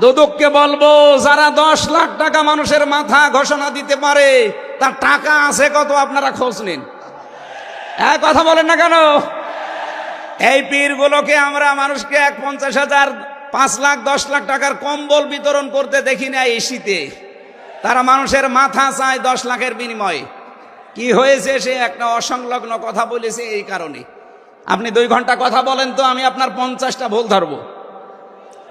দুদককে বলব, যারা দশ লাখ টাকা মানুষের মাথা ঘোষণা দিতে পারে, তার টাকা আছে কত আপনারা খোঁজ নিন। হ্যাঁ কথা বলেন না কেন? এই পীরগুলোকে আমরা মানুষকে এক পঞ্চাশ হাজার, পাঁচ লাখ, দশ লাখ টাকার কম্বল বিতরণ করতে দেখি না এই শীতে। তারা মানুষের মাথা চায় দশ লাখের বিনিময়ে। কি হয়েছে সে একটা অসংলগ্ন কথা বলেছে এই কারণে। আপনি দুই ঘণ্টা কথা বলেন তো, আমি আপনার পঞ্চাশটা ভুল ধরবো।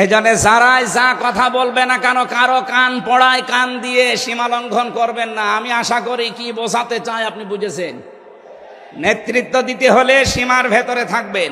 এই জন্য যারাই যা কথা বলবে না কেন, কারও কান পড়ায় কান দিয়ে সীমা লঙ্ঘন করবেন না। আমি আশা করি কি বোঝাতে চাই আপনি বুঝেছেন? নেতৃত্ব দিতে হলে সীমার ভেতরে থাকবেন।